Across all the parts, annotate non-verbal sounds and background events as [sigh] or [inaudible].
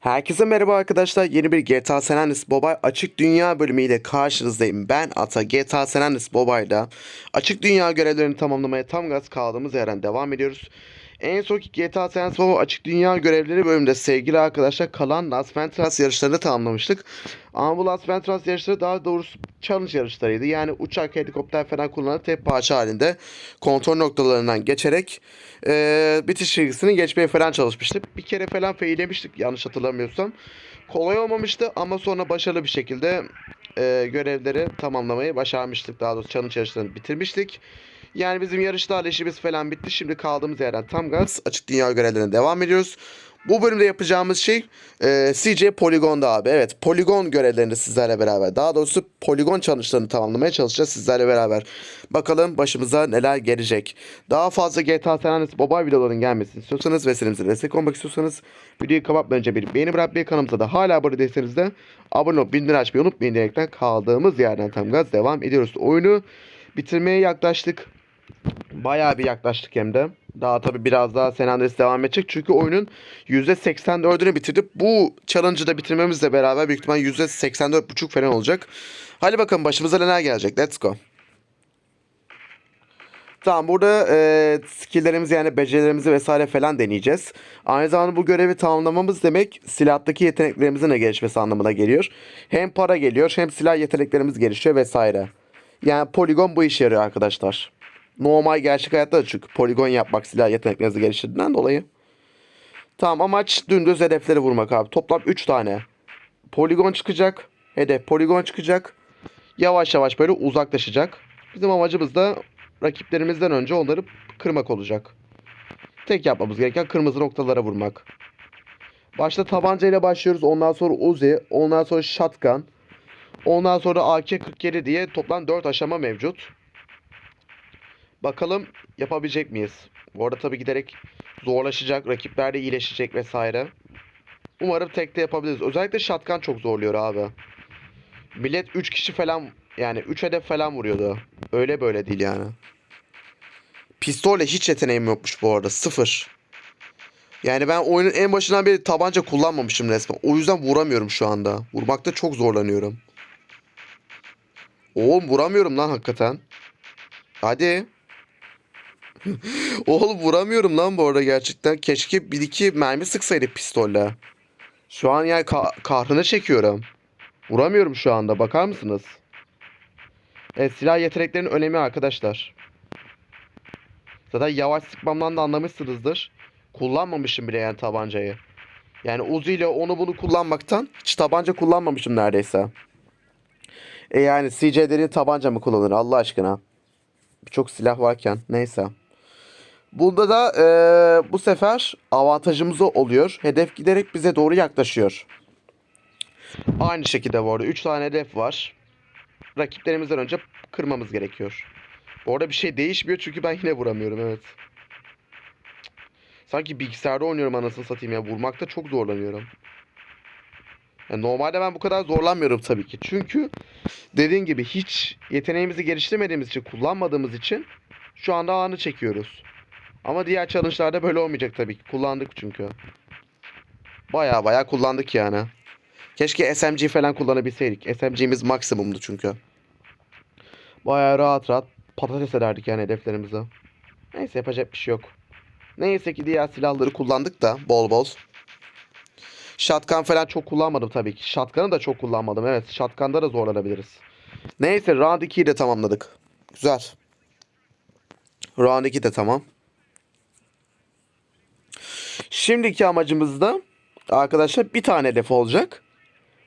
Herkese merhaba arkadaşlar. Yeni bir GTA San Andreas Mobile açık dünya bölümüyle karşınızdayım. Ben Ata. GTA San Andreas Mobile'da açık dünya görevlerini tamamlamaya tam gaz kaldığımız yerden devam ediyoruz. En sonki GTA San Andreas açık dünya görevleri bölümünde sevgili arkadaşlar kalan Las Venturas yarışlarını tamamlamıştık. Ama bu Las Venturas yarışları daha doğrusu challenge yarışlarıydı. Yani uçak, helikopter falan kullanarak tek parça halinde kontrol noktalarından geçerek eee bitiş çizgisini geçmeye falan çalışmıştık. Bir kere falan faillemiştik yanlış hatırlamıyorsam. Kolay olmamıştı ama sonra başarılı bir şekilde eee, görevleri tamamlamayı başarmıştık. Daha doğrusu challenge yarışlarını bitirmiştik. Yani bizim yarışlarla işimiz falan bitti. Şimdi kaldığımız yerden tam gaz açık dünya görevlerine devam ediyoruz. Bu bölümde yapacağımız şey e, CJ Polygon'da abi. Evet poligon görevlerini sizlerle beraber. Daha doğrusu poligon challenge'larını tamamlamaya çalışacağız sizlerle beraber. Bakalım başımıza neler gelecek. Daha fazla GTA San Andreas Mobile videoların gelmesini istiyorsanız ve serimize destek olmak istiyorsanız videoyu kapatmadan önce bir beğeni bırakmayı kanalımıza da hala abone değilseniz de abone olup bildirim açmayı unutmayın diyerekten kaldığımız yerden tam gaz devam ediyoruz. Oyunu bitirmeye yaklaştık. Bayağı bir yaklaştık hem de. Daha tabii biraz daha San Andreas devam edecek. Çünkü oyunun %84'ünü bitirdik. Bu challenge'ı da bitirmemizle beraber büyük ihtimal %84,5 falan olacak. Hadi bakalım başımıza neler gelecek. Let's go. Tamam burada e, skilllerimizi yani becerilerimizi vesaire falan deneyeceğiz. Aynı zamanda bu görevi tamamlamamız demek silahtaki yeteneklerimizin de gelişmesi anlamına geliyor. Hem para geliyor hem silah yeteneklerimiz gelişiyor vesaire. Yani poligon bu işe yarıyor arkadaşlar. Normal gerçek hayatta da çünkü poligon yapmak silah yeteneklerinizi geliştirdiğinden dolayı. Tamam amaç dümdüz hedefleri vurmak abi. Toplam 3 tane. Poligon çıkacak. Hedef poligon çıkacak. Yavaş yavaş böyle uzaklaşacak. Bizim amacımız da rakiplerimizden önce onları kırmak olacak. Tek yapmamız gereken kırmızı noktalara vurmak. Başta tabancayla başlıyoruz. Ondan sonra Uzi, ondan sonra shotgun, ondan sonra AK-47 diye toplam 4 aşama mevcut. Bakalım yapabilecek miyiz? Bu arada tabii giderek zorlaşacak, rakipler de iyileşecek vesaire. Umarım tekte yapabiliriz. Özellikle shotgun çok zorluyor abi. Millet 3 kişi falan yani 3 hedef falan vuruyordu. Öyle böyle değil yani. Pistolle hiç yeteneğim yokmuş bu arada. Sıfır. Yani ben oyunun en başından beri tabanca kullanmamışım resmen. O yüzden vuramıyorum şu anda. Vurmakta çok zorlanıyorum. Oğlum vuramıyorum lan hakikaten. Hadi. [laughs] Oğlum vuramıyorum lan bu arada gerçekten. Keşke bir iki mermi sıksaydı pistolle. Şu an yani ka- kahrını çekiyorum. Vuramıyorum şu anda. Bakar mısınız? Evet silah yeteneklerinin önemi arkadaşlar. Zaten yavaş sıkmamdan da anlamışsınızdır. Kullanmamışım bile yani tabancayı. Yani Uzi ile onu bunu kullanmaktan hiç tabanca kullanmamışım neredeyse. E yani CJ'lerin tabanca mı kullanır Allah aşkına? Birçok silah varken neyse. Bunda da eee, bu sefer avantajımız oluyor. Hedef giderek bize doğru yaklaşıyor. Aynı şekilde bu arada 3 tane hedef var. Rakiplerimizden önce kırmamız gerekiyor. Bu bir şey değişmiyor çünkü ben yine vuramıyorum evet. Sanki bilgisayarda oynuyorum anasını satayım ya. Vurmakta çok zorlanıyorum. Yani normalde ben bu kadar zorlanmıyorum tabii ki. Çünkü dediğin gibi hiç yeteneğimizi geliştirmediğimiz için, kullanmadığımız için şu anda anı çekiyoruz. Ama diğer challenge'larda böyle olmayacak tabii ki. Kullandık çünkü. Baya baya kullandık yani. Keşke SMG falan kullanabilseydik. SMG'miz maksimumdu çünkü. Baya rahat rahat patates ederdik yani hedeflerimizi. Neyse yapacak bir şey yok. Neyse ki diğer silahları kullandık da bol bol. Shotgun falan çok kullanmadım tabii ki. Shotgun'ı da çok kullanmadım. Evet shotgun'da da zorlanabiliriz. Neyse round 2'yi de tamamladık. Güzel. Round 2 de tamam. Şimdiki amacımız da arkadaşlar bir tane hedef olacak.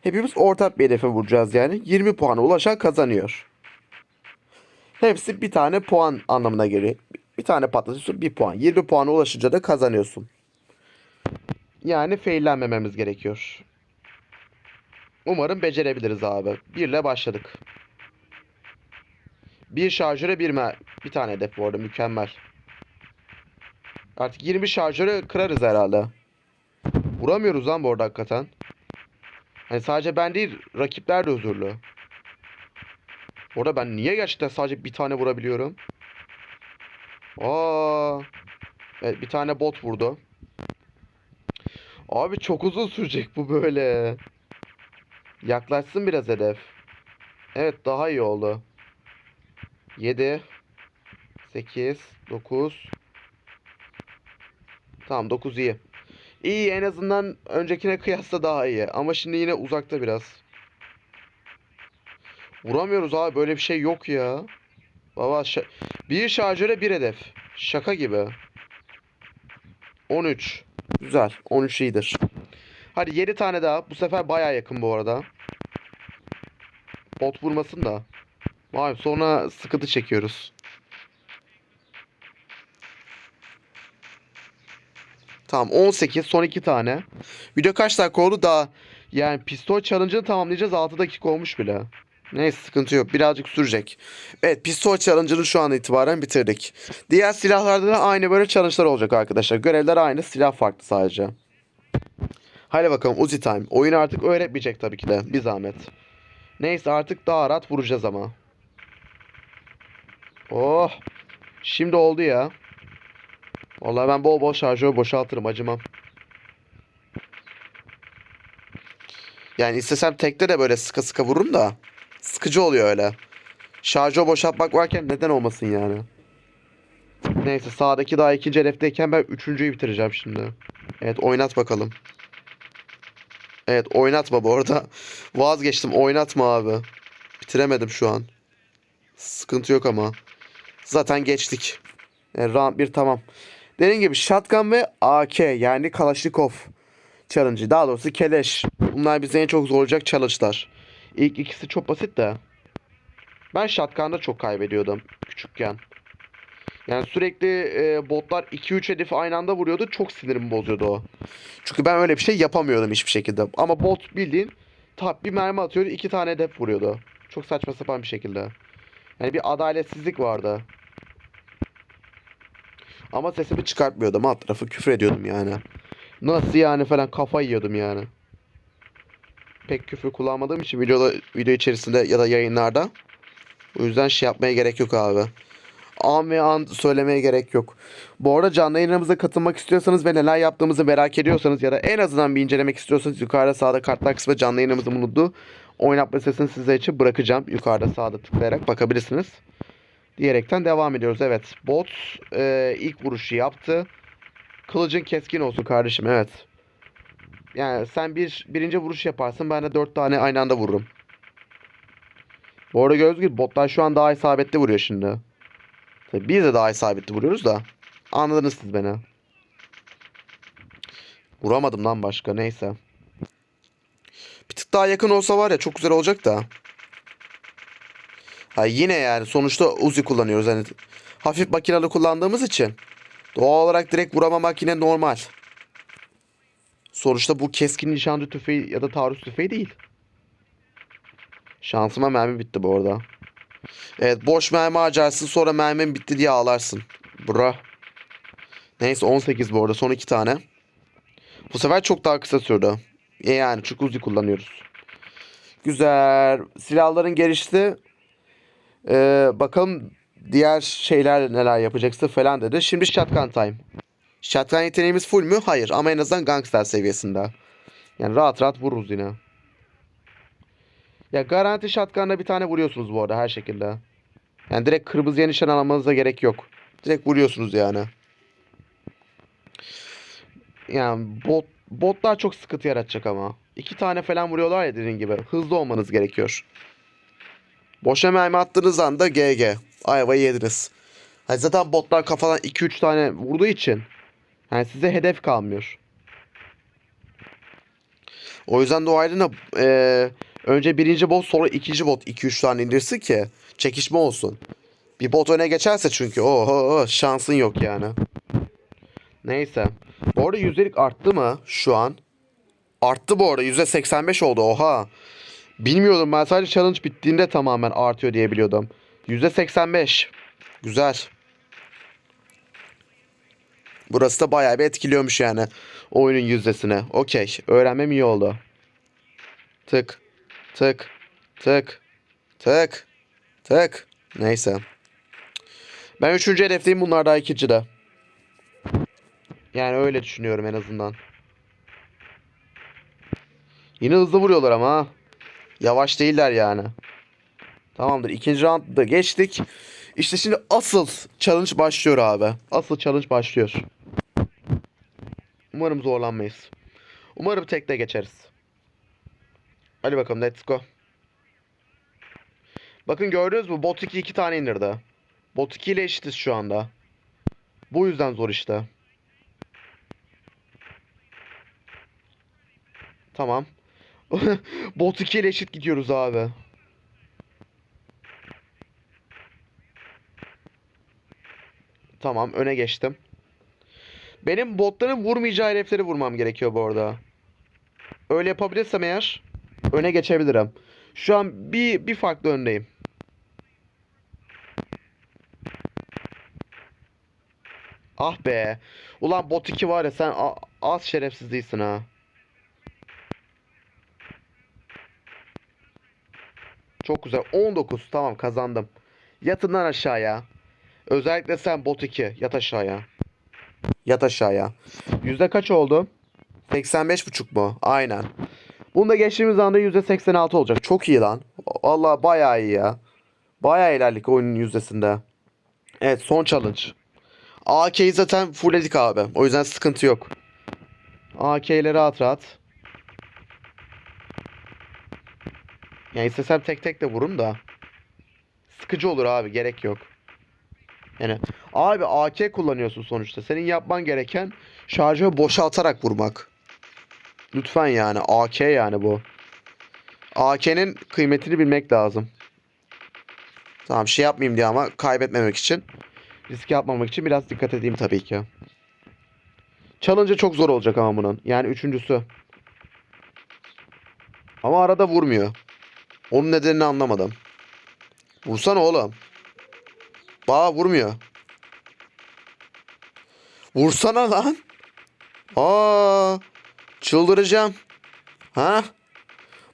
Hepimiz ortak bir hedefe vuracağız yani. 20 puana ulaşan kazanıyor. Hepsi bir tane puan anlamına geliyor. Bir tane patlatıyorsun bir puan. 20 puana ulaşınca da kazanıyorsun. Yani faillenmememiz gerekiyor. Umarım becerebiliriz abi. Birle başladık. Bir şarjöre bir bir tane hedef bu arada mükemmel. Artık 20 şarjörü kırarız herhalde. Vuramıyoruz lan bu arada hakikaten. Hani sadece ben değil rakipler de huzurlu. Orada ben niye gerçekten sadece bir tane vurabiliyorum? Aa. Evet bir tane bot vurdu. Abi çok uzun sürecek bu böyle. Yaklaşsın biraz hedef. Evet daha iyi oldu. 7 8 9 Tamam 9 iyi. İyi en azından öncekine kıyasla daha iyi. Ama şimdi yine uzakta biraz. Vuramıyoruz abi böyle bir şey yok ya. Baba şa- bir şarjöre bir hedef. Şaka gibi. 13. Güzel. 13 iyidir. Hadi 7 tane daha. Bu sefer baya yakın bu arada. Bot vurmasın da. Vay sonra sıkıntı çekiyoruz. Tamam 18 son 2 tane. Video kaç dakika oldu daha? Yani pistol challenge'ını tamamlayacağız 6 dakika olmuş bile. Neyse sıkıntı yok. Birazcık sürecek. Evet pistol challenge'ını şu an itibaren bitirdik. Diğer silahlarda da aynı böyle challenge'lar olacak arkadaşlar. Görevler aynı silah farklı sadece. Hadi bakalım Uzi Time. Oyun artık öğretmeyecek tabii ki de. Bir zahmet. Neyse artık daha rahat vuracağız ama. Oh. Şimdi oldu ya. Vallahi ben bol bol şarjör boşaltırım acımam. Yani istesem tekte de böyle sıkı sıkı vururum da. Sıkıcı oluyor öyle. Şarjör boşaltmak varken neden olmasın yani. Neyse sağdaki daha ikinci hedefteyken ben üçüncüyü bitireceğim şimdi. Evet oynat bakalım. Evet oynatma bu arada. [laughs] Vazgeçtim oynatma abi. Bitiremedim şu an. Sıkıntı yok ama. Zaten geçtik. Yani round 1 tamam. Dediğim gibi shotgun ve AK yani Kalashnikov challenge. Daha doğrusu keleş. Bunlar bize en çok zorlayacak challenge'lar. İlk ikisi çok basit de. Ben shotgun'da çok kaybediyordum küçükken. Yani sürekli e, botlar 2-3 hedefi aynı anda vuruyordu. Çok sinirimi bozuyordu o. Çünkü ben öyle bir şey yapamıyordum hiçbir şekilde. Ama bot bildiğin tap bir mermi atıyordu. iki tane hedef vuruyordu. Çok saçma sapan bir şekilde. Yani bir adaletsizlik vardı. Ama sesimi çıkartmıyordum. Alt tarafı küfür ediyordum yani. Nasıl yani falan kafa yiyordum yani. Pek küfür kullanmadığım için videoda, video içerisinde ya da yayınlarda. O yüzden şey yapmaya gerek yok abi. An ve an söylemeye gerek yok. Bu arada canlı yayınlarımıza katılmak istiyorsanız ve neler yaptığımızı merak ediyorsanız ya da en azından bir incelemek istiyorsanız yukarıda sağda kartlar kısmı canlı yayınımızın bulunduğu oynatma sesini size için bırakacağım. Yukarıda sağda tıklayarak bakabilirsiniz. Diyerekten devam ediyoruz. Evet. Bot e, ilk vuruşu yaptı. Kılıcın keskin olsun kardeşim. Evet. Yani sen bir birinci vuruş yaparsın. Ben de dört tane aynı anda vururum. Bu arada gördüğünüz gibi botlar şu an daha isabetli vuruyor şimdi. Tabii biz de daha isabetli vuruyoruz da. Anladınız siz beni. Vuramadım lan başka. Neyse. Bir tık daha yakın olsa var ya çok güzel olacak da. Ha yine yani sonuçta Uzi kullanıyoruz hani hafif makinalı kullandığımız için doğal olarak direkt vuramamak yine normal. Sonuçta bu keskin nişancı tüfeği ya da taarruz tüfeği değil. Şansıma mermi bitti bu arada. Evet boş mermi harcarsın sonra mermim bitti diye ağlarsın. Bra. Neyse 18 bu arada son iki tane. Bu sefer çok daha kısa sürdü. E yani çünkü Uzi kullanıyoruz. Güzel. Silahların gelişti. Ee, bakalım diğer şeyler neler yapacaksın falan dedi. Şimdi shotgun time. Shotgun yeteneğimiz full mü? Hayır ama en azından gangster seviyesinde. Yani rahat rahat vururuz yine. Ya garanti shotgun'la bir tane vuruyorsunuz bu arada her şekilde. Yani direkt kırmızıya nişan almanıza gerek yok. Direkt vuruyorsunuz yani. Yani bot, botlar çok sıkıntı yaratacak ama. İki tane falan vuruyorlar ya dediğin gibi. Hızlı olmanız gerekiyor. Boşa mermi attığınız anda GG. Ayvayı yediniz. Hani zaten botlar kafadan 2-3 tane vurduğu için yani size hedef kalmıyor. O yüzden de o ayrına eee, önce birinci bot sonra ikinci bot 2-3 tane indirsin ki çekişme olsun. Bir bot öne geçerse çünkü oho şansın yok yani. Neyse. Bu arada yüzdelik arttı mı şu an? Arttı bu arada. %85 oldu. Oha. Bilmiyordum ben sadece challenge bittiğinde tamamen artıyor diye biliyordum. %85. Güzel. Burası da bayağı bir etkiliyormuş yani oyunun yüzdesine. Okey. Öğrenmem iyi oldu. Tık. Tık. Tık. Tık. Tık. Neyse. Ben üçüncü hedefteyim bunlar daha ikinci de. Yani öyle düşünüyorum en azından. Yine hızlı vuruyorlar ama ha. Yavaş değiller yani. Tamamdır. İkinci roundda geçtik. İşte şimdi asıl challenge başlıyor abi. Asıl challenge başlıyor. Umarım zorlanmayız. Umarım tekte geçeriz. Hadi bakalım let's go. Bakın gördünüz mü? Bot 2 iki tane indirdi. Bot 2 ile eşitiz şu anda. Bu yüzden zor işte. Tamam. [laughs] Bot 2 ile eşit gidiyoruz abi. Tamam öne geçtim. Benim botların vurmayacağı hedefleri vurmam gerekiyor bu arada. Öyle yapabilirsem eğer öne geçebilirim. Şu an bir, bir farklı öndeyim. Ah be. Ulan bot 2 var ya sen az şerefsiz değilsin ha. Çok güzel. 19. Tamam kazandım. Yatın lan aşağıya. Özellikle sen bot 2. Yat aşağıya. Yat aşağıya. Yüzde kaç oldu? 85,5 mu? Aynen. Bunu da geçtiğimiz anda %86 olacak. Çok iyi lan. Vallahi bayağı iyi ya. Bayağı ilerledik oyunun yüzdesinde. Evet son challenge. AK'yi zaten fullledik abi. O yüzden sıkıntı yok. AK'leri rahat rahat. Yani istesem tek tek de vururum da. Sıkıcı olur abi gerek yok. Yani abi AK kullanıyorsun sonuçta. Senin yapman gereken şarjı boşaltarak vurmak. Lütfen yani AK yani bu. AK'nin kıymetini bilmek lazım. Tamam şey yapmayayım diye ama kaybetmemek için. Risk yapmamak için biraz dikkat edeyim tabii ki. Challenge'ı çok zor olacak ama bunun. Yani üçüncüsü. Ama arada vurmuyor. Onun nedenini anlamadım. Vursana oğlum. Bağ vurmuyor. Vursana lan. Aa, çıldıracağım. Ha?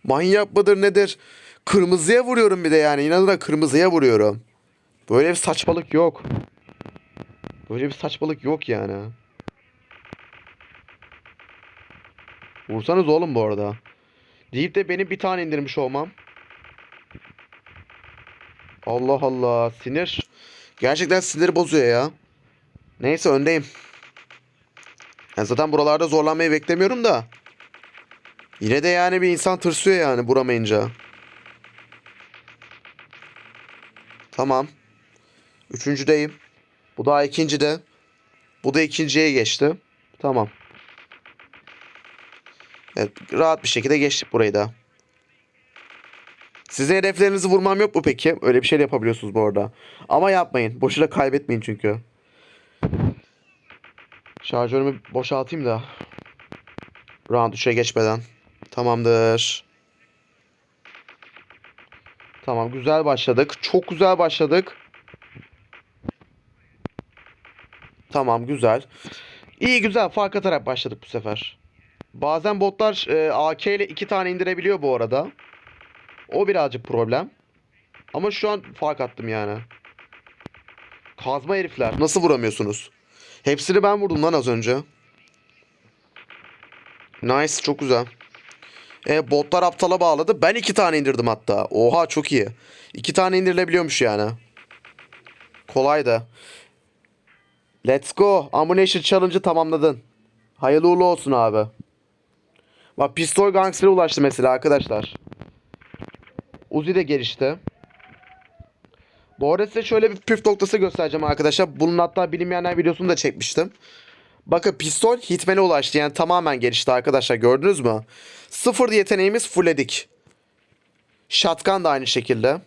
Manyak mıdır nedir? Kırmızıya vuruyorum bir de yani. İnanın kırmızıya vuruyorum. Böyle bir saçmalık yok. Böyle bir saçmalık yok yani. Vursanız oğlum bu arada. Deyip de benim bir tane indirmiş olmam. Allah Allah sinir. Gerçekten sinir bozuyor ya. Neyse öndeyim. Ben zaten buralarda zorlanmayı beklemiyorum da. Yine de yani bir insan tırsıyor yani vuramayınca. Tamam. Üçüncüdeyim. Bu daha ikincide. Bu da ikinciye geçti. Tamam. Evet, rahat bir şekilde geçtik burayı da. Sizin hedeflerinizi vurmam yok mu peki? Öyle bir şey de yapabiliyorsunuz bu arada. Ama yapmayın. Boşuna kaybetmeyin çünkü. Şarjörümü boşaltayım da. Round 3'e geçmeden. Tamamdır. Tamam güzel başladık. Çok güzel başladık. Tamam güzel. İyi güzel fark atarak başladık bu sefer. Bazen botlar e, AK ile iki tane indirebiliyor bu arada. O birazcık problem. Ama şu an fark attım yani. Kazma herifler. Nasıl vuramıyorsunuz? Hepsini ben vurdum lan az önce. Nice çok güzel. E, botlar aptala bağladı. Ben iki tane indirdim hatta. Oha çok iyi. İki tane indirilebiliyormuş yani. Kolay da. Let's go. Ammunition Challenge'ı tamamladın. Hayırlı uğurlu olsun abi. Bak pistol gangster'e ulaştı mesela arkadaşlar. Uzi de gelişti. Bu arada size şöyle bir püf noktası göstereceğim arkadaşlar. Bunun hatta bilinmeyenler videosunu da çekmiştim. Bakın pistol hitman'e ulaştı. Yani tamamen gelişti arkadaşlar. Gördünüz mü? Sıfır yeteneğimiz fullledik. Shotgun da aynı şekilde.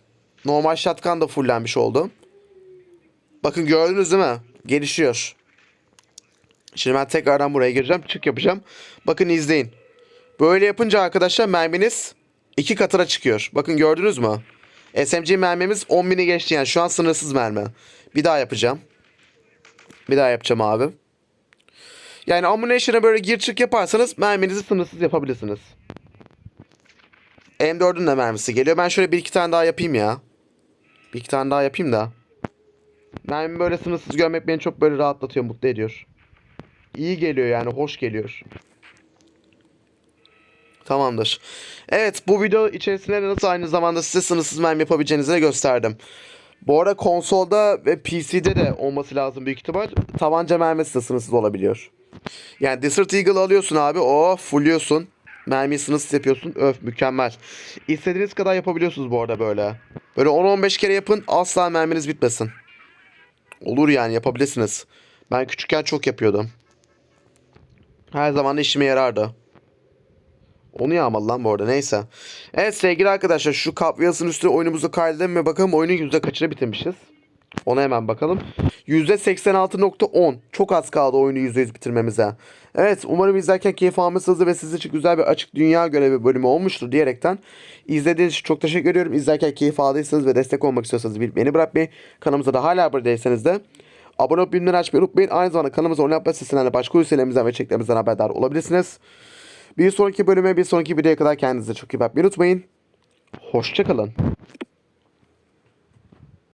Normal shotgun da fullenmiş oldu. Bakın gördünüz değil mi? Gelişiyor. Şimdi ben tekrardan buraya gireceğim. Çık yapacağım. Bakın izleyin. Böyle yapınca arkadaşlar merminiz iki katına çıkıyor. Bakın gördünüz mü? SMG mermimiz 10.000'i geçti yani. Şu an sınırsız mermi. Bir daha yapacağım. Bir daha yapacağım abi. Yani ammunition'a böyle gir çık yaparsanız merminizi sınırsız yapabilirsiniz. M4'ün de mermisi geliyor. Ben şöyle bir iki tane daha yapayım ya. Bir iki tane daha yapayım da. Mermi böyle sınırsız görmek beni çok böyle rahatlatıyor, mutlu ediyor. İyi geliyor yani, hoş geliyor. Tamamdır. Evet bu video içerisinde de nasıl aynı zamanda size sınırsız mermi yapabileceğinizi de gösterdim. Bu arada konsolda ve PC'de de olması lazım büyük ihtimal. Tabanca mermisi de sınırsız olabiliyor. Yani Desert Eagle alıyorsun abi. Oh fulluyorsun. Mermiyi sınırsız yapıyorsun. Öf mükemmel. İstediğiniz kadar yapabiliyorsunuz bu arada böyle. Böyle 10-15 kere yapın asla merminiz bitmesin. Olur yani yapabilirsiniz. Ben küçükken çok yapıyordum. Her zaman da işime yarardı. Onu yağmalı lan bu arada neyse. Evet sevgili arkadaşlar şu Wheels'ın üstüne oyunumuzu kaydedelim ve bakalım oyunun yüzde kaçını bitirmişiz. Ona hemen bakalım. %86.10. Çok az kaldı oyunu %100 bitirmemize. Evet umarım izlerken keyif almışsınızdır ve sizin için güzel bir açık dünya görevi bölümü olmuştur diyerekten. izlediğiniz için çok teşekkür ediyorum. İzlerken keyif aldıysanız ve destek olmak istiyorsanız bir beni bırakmayı. Kanalımıza da hala abone değilseniz de abone olup bildirimleri açmayı unutmayın. Aynı zamanda kanalımıza oynatma sitesinden de başka üyelerimizden ve çeklerimizden haberdar olabilirsiniz. Bir sonraki bölüme bir sonraki videoya kadar kendinize çok iyi bakmayı unutmayın. Hoşçakalın.